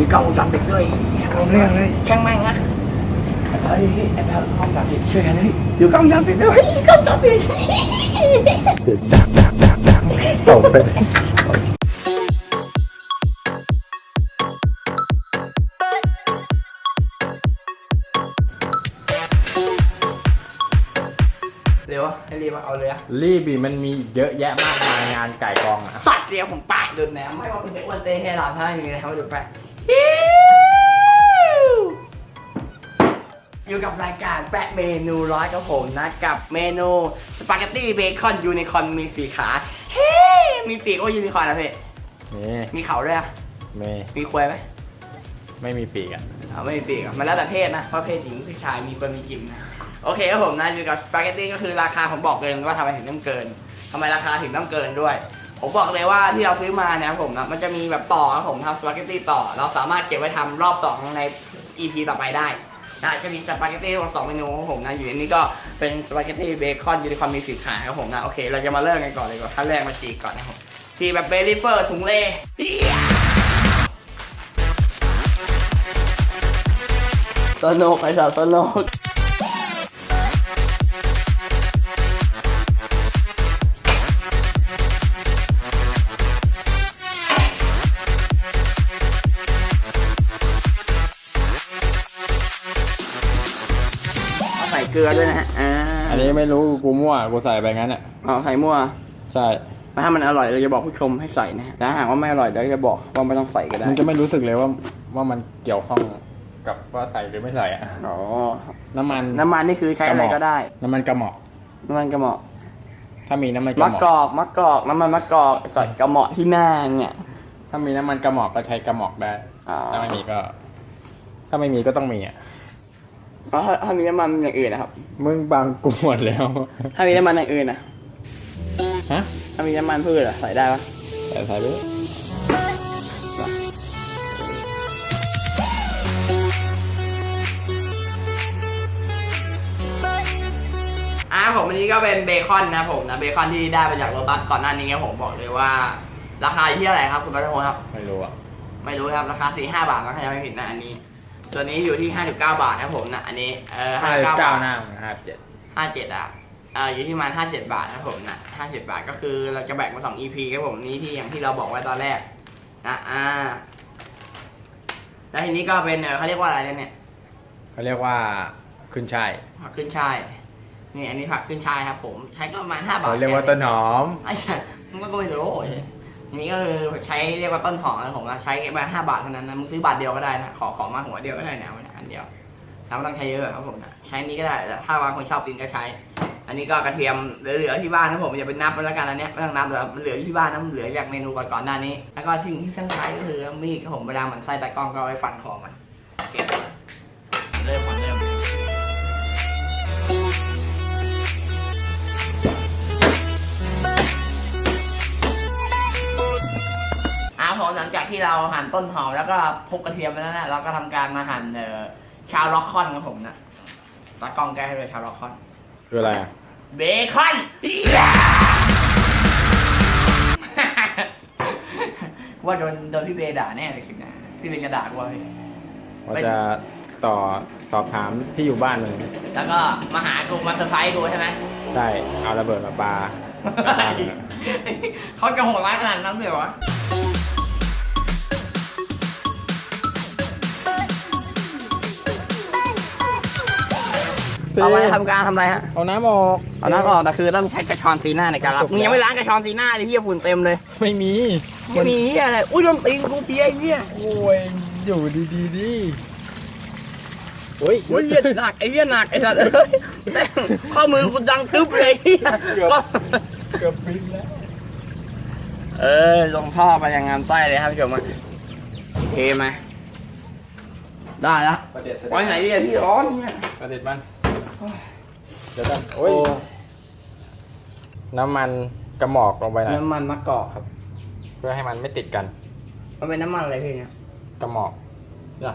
มีกล้องวงจรปิดด้วยเอาเรื่องเลย ช่างแม่งนะเฮ้ยไอ้แพทย์กล้องวงจรปิดช่วยกันเลยอยู่กล้องวงจรปิดด้วยกล้องวงจรปิดดักดักดักดักตกไปเร็วให้รีบมาเอาเลยอะรีบีมันมีเยอะแยะมากมายงานไก่กองอะสัตว์เดียวผมปากโดนแหนมไม่ว่าคุณจะอ้วนเต้แค่หลานท่าอย่างนี้นะครับมาดูไป อยู่กับรายการแปะเมนูร้อยกับผมนะ กับเมนูสปาเกตตี้เบคอนยูนิคอร์นมีสีขาเฮ้มีปีกโอ้ยูนิคอร์นนะเพ่นี่มีเขาด้วยอะเมย์มีควยไหมไม่มีปีกอะเอาไม่มีปีกอะมันแล้วแต่เพศนะว่าเพศหญิงเพศชายมีคนมีจิมนะโอเคครับผมนะอยู่กับสปาเกตตี้ก็คือราคาผมบอกเลยว่าทำไมถึงต้องเกินทำไมราคาถึงต้องเกินด้วยผมบอกเลยว่าที่เราซื้อมาเนี่ยครับผมนะมันจะมีแบบต่อครับผมทำสปาเกตตี้ต่อ เราสามารถเก็บไว้ทำรอบสองใน EP ต่อไปได้ นะจะมีสปาเกตตี้สองเมนูของผมนะอยู่ในนี้ก็เป็นสปาเกตตี้เบคอนยูนิคอร์นมีสีขาวครับผมนะโอเค เราจะมาเริ่มกันก่อนเลยก่อนขั้นแรกมาฉีกก่อนนะครับฉีกแบบเบลิเฟอร์ถุงเล่สนุกไอ้สัสสนุก ลือด้วยนะฮะอ่าอันนี้ไม่รู้กูมั่วกูใส่ไปงั้นอะเอาใส่มั่วใช่ถ้ามันอร่อยเราจะบอกผู้ชมให้ใส่นะฮะแต่ถ้าหากว่าไม่อร่อยเดี๋ยวจะบอกว่าไม่ต้องใส่ก็ได้มันจะไม่รู้สึกเลยว่าว่ามันเกี่ยวข้องกับว่าใส่หรือไม่ใส่อะอ๋อน้ำมันน้ำมันนี่คือใช้อะไรก็ได้ น้ำมันกระหม่อมน้ำมันกระเหมาะถ้ามีน้ำมันกมะระหม่อมกอกมะกอกน้ำมันมะกอกใส่กระเหมาะที่หน้าเนี่ยถ้ามีน้ำมันกระหม่อมก็ใช้กระหม่อมได้อ๋อถ้าไม่มีก็ ถ้าไม่มีก็ต้องมีอะ แล้วถ้าถ้ามีน้ำมันอย่างอื่นนะครับ มึงบางกูหมดแล้ว ถ้ามีน้ำมันอย่างอื่นนะฮะถ้ามีน้ำมันพืชอะใส่ได้ปะใส่ใส่ไปเลยอ่าผมอันนี้ก็เป็นเบคอนนะผมนะเบคอนที่ได้มาจากโรบัสก่อนหน้านี้ครับผมบอกเลยว่า ราคาอยู่ที่เท่าไหร่ครับคุณพัฒพงศ์ครับ ไม่รู้อะ ไม่รู้ครับราคาสี่ห้าบาทนะถ้ายังไม่ผิดนะอันนี้ ตัวนี้อยู่ที่ห้าสิบเก้าบาทครับผมนะอันนี้เออห้าห้าสิบสิบเก้าเก้าบาท หน้าห้าเจ็ดห้าเจ็ดอะเอออยู่ที่ประมาณห้าเจ็ดบาทนะครับผมนะห้าเจ็ดบาทก็คือเราจะแบ่งมาสอง EP ครับผมนี้ที่อย่างที่เราบอกไว้ตอนแรกนะอ่า แล้วทีนี้ก็เป็นเออเขาเรียกว่าอะไรเนี่ยเขาเรียกว่าขึ้นช่ายผักขึ้นช่ายนี่อันนี้ผักขึ้นช่ายครับผม ใช้ก็ประมาณห้าบาทเขาเรียกว่าต้นหอมไอ้สัสมึงก็ไม่รู้โอันนี้ก็คือใช้เรียกว่าต้นหอมนะผมนะใช้ประมาณห้าบาทเท่านั้นนะมึงซื้อบาทเดียวก็ได้นะขอขอมาหัวเดียวก็ได้นะอันเดียวแล้วไม่ต้องใช้เยอะครับผมนะใช้นี้ก็ได้แต่ถ้าบางคนชอบกินก็ใช้ อันนี้ก็กระเทียมเหลือๆที่บ้านนะผมอย่าไปนับมันแล้วกันอันเนี้ยไม่ต้องนับแต่มันเหลือที่บ้านนะมันเหลือจากเมนูก่อนๆหน้านี้ แล้วก็สิ่งที่ช่างใช้ก็คือมีดครับผมเวลามันไส้ตะกล้องก็ไว้ฟันคอมันเริ่มก่อนเริ่มอ่า หลังจากที่เราหั่นต้นหอมแล้วก็คลุกกระเทียมไปแล้วนะเราก็ทำการมาหั่นเอ่อชาวล็อกคอนครับผมนะตากล้องแก้ให้เลยชาวล็อกคอนคืออะไรอะเบคอน ว่าโดนโดนพี่เบย์ด่าแน่เลยคลิปหนะพี่เบย์จะด่ากูว่าพี่ ว่าจะต่อสอบถามที่อยู่บ้านมึงแล้วก็มาหากูมาเซอร์ไพรส์กูใช่ไหมได้เอาระเบิดมาปาบ้านมึงอะ เขาจะโหดร้ายขนาดนั้นเลยวะ เอาไปทำการทำอะไรฮะเอาน้ำออกเอาน้ำออกแต่คือต้องใช้กระชอนซีหน้าในการรับมึงยังไม่ล้างกระชอนซีหน้าเลยพี่ฝุ่นเต็มเลย ไม่มีไม่มีเหี้ยอะไรอุ้ยโดนตีนกูเปียไอ้เหี้ยโอ้ยอยู่ดีๆดิโอ้ยอุ้ยเหี้ยหนักไอ้เหี้ยหนักไอ้สัตว์เอ้ยแม่งข้อมือกูดังตึ๊บเลยเหี้ยเกือบฟินแล้วเออลงท่อไปยังงานไส้เลยครับผู้ชมอะเทไหมได้แล้วประเด็ดไว้ไหนดีอะพี่ร้อนเนี่ยประเด็ดมัน เดี๋ยวกันโอ้ยน้ำมันกระหมอกลงไปหน่อยน้ำมันมะกอกครับ เพื่อให้มันไม่ติดกัน มันเป็นน้ำมันอะไรพี่เนี่ยกระหมอกเหรอ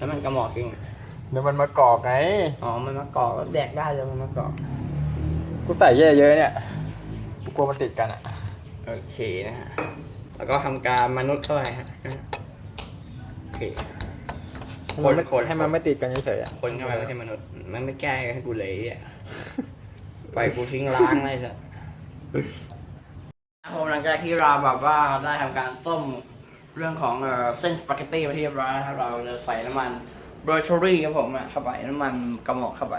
น้ำมันกระหมอกจริงน้ำมันมะกอกไงอ๋อมันมะกอกแล้วแดกได้เลยมันมะกอกกูใส่เยอะๆเนี่ยกูกลัวมันติดกันอะโอเคนะฮะแล้วก็ทำการมนุษย์เข้าไปฮะโอเค ให้มันไม่คนๆให้มันไม่ติดกันเฉยๆอะคนเข้าไปไม่ใช่มนุษย์มันไม่แก้ให้กูเลยอะปล่อยกูทิ้งล้างเลยจ้ะผมหลังจากที่เราแบบว่าได้ทำการต้มเรื่องของเอ่อเส้นสปาเกตตี้ไปที่เรียบร้อยนะครับเราจะใส่น้ำมันเบอร์เชอรี่ครับผมอะเข้าไปน้ำมันกระหมอกเข้าไป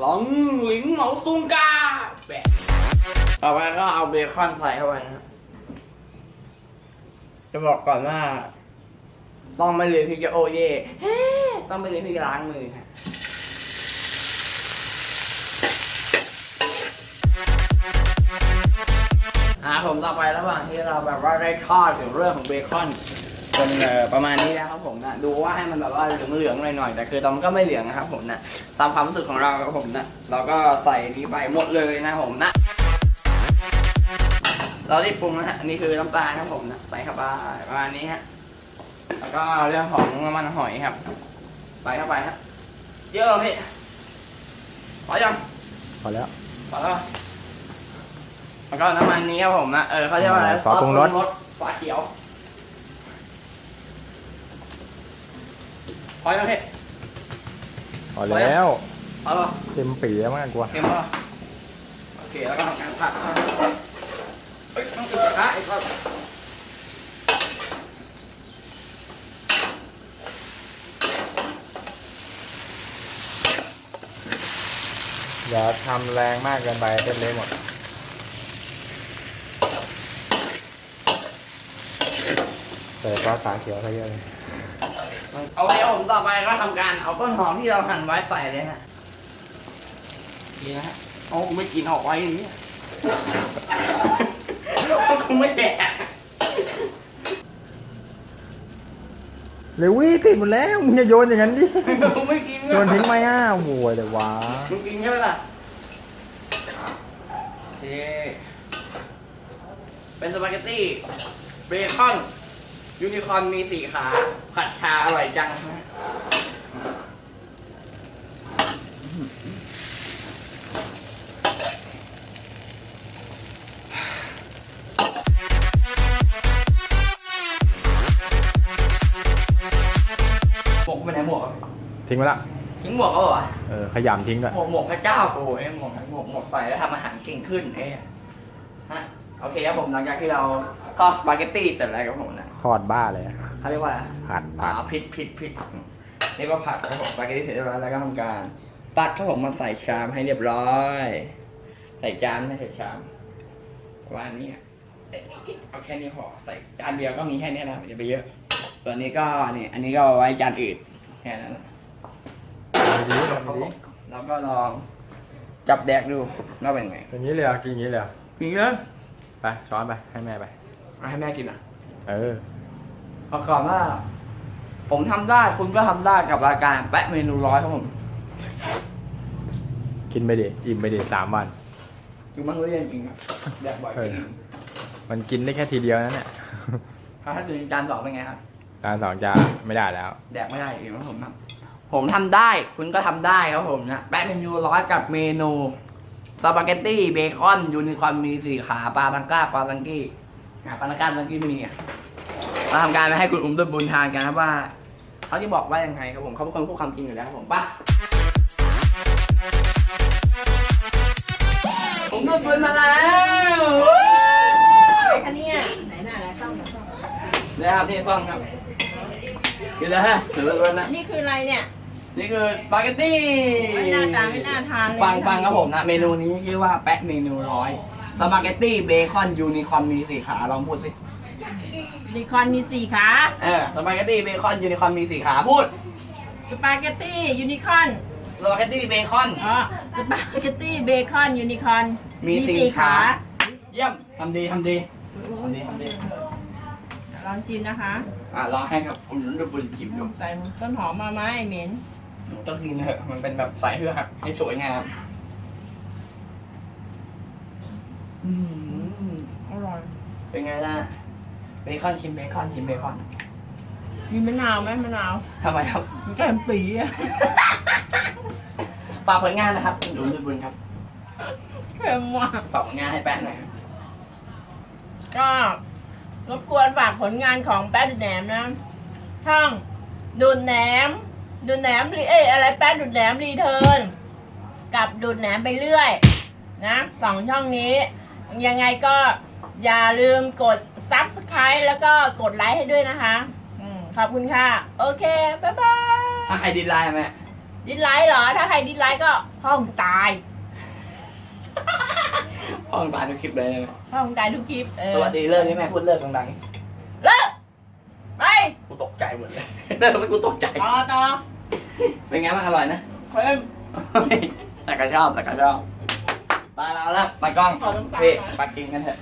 หลงหลิงเหมาซุงกาแบะ ต่อไปก็เอาเบคอนใส่เข้าไปนะครับจะบอกก่อนว่า ต้องไม่ลืมที่จะโอเย่ต้องไม่ลืมที่จะล้างมือครับอ่าผมต่อไประหว่างที่เราแบบว่าได้ทอดถึงเรื่องของเบคอนจนเอ่อประมาณนี้แล้วครับผมนะดูว่าให้มันแบบว่าเหลืองๆหน่อยๆแต่คือตอนมันก็ไม่เหลืองนะครับผมนะตามความรู้สึกของเราครับผมนะเราก็ใส่นี้ไปหมดเลยนะผมนะ เราได้ปรุงนะฮะอันนี้คือน้ำตาลครับผมนะใส่เข้าไปประมาณนี้ฮะแล้วก็เรื่องของน้ำมันหอยครับใส่เข้าไปฮะเยอะพี่พอยังพอแล้วพอแล้วปะแล้วก็น้ำมันนี้ครับผมนะเออเขาเรียกว่าอะไรซอสปรุงรสฝาเขียวพอยังพี่พอแล้วพอแล้วปะเต็มปีแล้วมากกว่าเค็มป่ะโอเคแล้วก็ทำการผัดเฮ้ยต้องติดกระทะอีกครับ อย่าทำแรงมากเกินไปเต็มเลยหมดใส่ซอสฝาเขียวซะเยอะเลยเอาไว้ผมต่อไปก็ทำการเอาต้นหอมที่เราหั่นไว้ใส่เลยฮะนี่นะฮะเอากูไม่กินออกไว้อย่างนี้ กูไม่แดกเร็ววิติดหมดแล้วมึงอย่าโยนอย่างนั้นดิกูไม่กินโยนทิ้งไหมอะโว้ยแต่ว้ามึงกินใช่ไหมล่ะโอเคเป็นสปาเกตตี้เบคอนยูนิคอร์นมีสี่ขา ผัดชาอร่อยจัง ทิ้งไปละทิ้งหมวกเอาเหรอเออขยำทิ้งด้วยหมวกหมวกพระเจ้าโอ้ยหมวกหมวกหมวกใส่แล้วทำอาหารเก่งขึ้นเอ๊ะฮะโอเคครับผมหลังจากที่เราทอดสปาเกตตี้เสร็จแล้วครับผมนะทอดบ้าเลยอะเขาเรียกว่าอะไรผัดอ่าผัดพริกพริกพริกนี่ก็ผัดครับผมสปาเกตตี้เสร็จเรียบร้อยแล้วก็ทำการตักครับผมมาใส่ชามให้เรียบร้อย ใส่จานไม่ใส่ชามประมาณนี้อะเอ๊ะเอาแค่นี้พอใส่จานเดียวก็มีแค่นี้นะครับอย่าไปเยอะ ส่วนนี้ก็นี่อันนี้ก็เอาไว้จานอื่นแค่นั้น ดีๆครับดีผมแล้วก็ลองจับแดกดูว่าเป็นไงอย่างนี้เลยเหรอะกินอย่างนี้เลยเหรอกินเยอะไปช้อนไปให้แม่ไปเอาให้แม่กินอะเออเอาก่อนว่า ผมทำได้คุณก็ทำได้กับรายการแปะเมนูร้อยครับผมกินไปดิอิ่มไปดิสามวัน คือมันเรียนจริงครับแดกบ่อยจริงมันกินได้แค่ทีเดียวนั่นแหละถ้าถึงจานสองเป็นไงครับจานสองจานไม่ได้แล้ว แดกไม่ได้เองครับผมนะ ผมทำได้คุณก็ทำได้ครับผมนะแปะเมนูร้อยกับเมนูสปาเกตตี้เบคอนยูนิคอร์นมีสี่ขาปลาตังก้าปลาตังกี้อะปลาตังก้าปลาตังกี้ไม่มีอะเราทำการไปให้คุณอุ้มต้นบุญทานกันครับว่าเขาจะบอกว่ายังไงครับผมเขาเป็นคนพูดความจริงอยู่แล้วครับผมไป่ะผมต้นบุญมาแล้วอะไรคะเนี่ยไหนหน้าอะไรซ่อมหน่อยซ่อมหน่อยนี่ครับนี่ฟังครับกินเลยฮะถือเลยนะนี่คืออะไรเนี่ย นี่คือสปาเกตตี้ไม่น่าตาไม่น่าทานเลยฟังฟังครับผมนะ เมนูนี้ชื่อว่าแปะเมนูร้อยสปาเกตตี้เบคอนยูนิคอร์นมีสี่ขาลองพูดสิยูนิคอร์นมีสี่ขาเออสปาเกตตี้เบคอนยูนิคอร์นมีสี่ขาพูดสปาเกตตี้ยูนิคอร์นสปาเกตตี้เบคอนอ๋อสปาเกตตี้เบคอนยูนิคอร์นมีสี่ขา เยี่ยมทำดีทำดีทำดีทำดีลองชิมนะคะ อะรอให้ครับผมดูบุญจิบดูใส่ต้นหอมมาไหมเหม็น ต้องกินเถอะมันเป็นแบบใส่เพื่อให้สวยงามอืมอร่อย เป็นไงล่ะเบคอนชิมเบคอนชิมเบคอนมีมะนาวไหมมะนาวทำไมครับมันแก้มปีอะฝากผลงานนะครับคุณหนูบุญครับเค็มว่ะฝากผลงานให้แป๊ะหน่อยครับก็รบกวนฝากผลงานของแป๊ดดูดแหนมนะช่องดูดแหนม ดูดแหนมรีเอ้ยอะไรแป๊ดดูดแหนมรีเทิร์นกับดูดแหนมไปเรื่อย นะสองช่องนี้ ยังไงก็อย่าลืมกด subscribe แล้วก็กดไลค์ให้ด้วยนะคะอืมขอบคุณค่ะ โอเค บ๊ายบาย ถ้าใครดีไลน์ไหมดิสไลค์เหรอ ถ้าใครดิสไลค์ก็ห้องตายห้องตายทุกคลิปเลยได้ไหมห้องตายทุกคลิปเออสวัสดีเลิกนี่แม่พูดเลิกดังเลิกไปๆกูตกใจหมดเลยเลิกแล้วกูตกใจ ต่อต่อ เป็นไงบ้างอร่อยนะเพิ่มแต่ก็ชอบแต่ก็ชอบไปแล้วละไปกล้องขอน้ำตาลพี่หน่อยไปกินกันเถอะ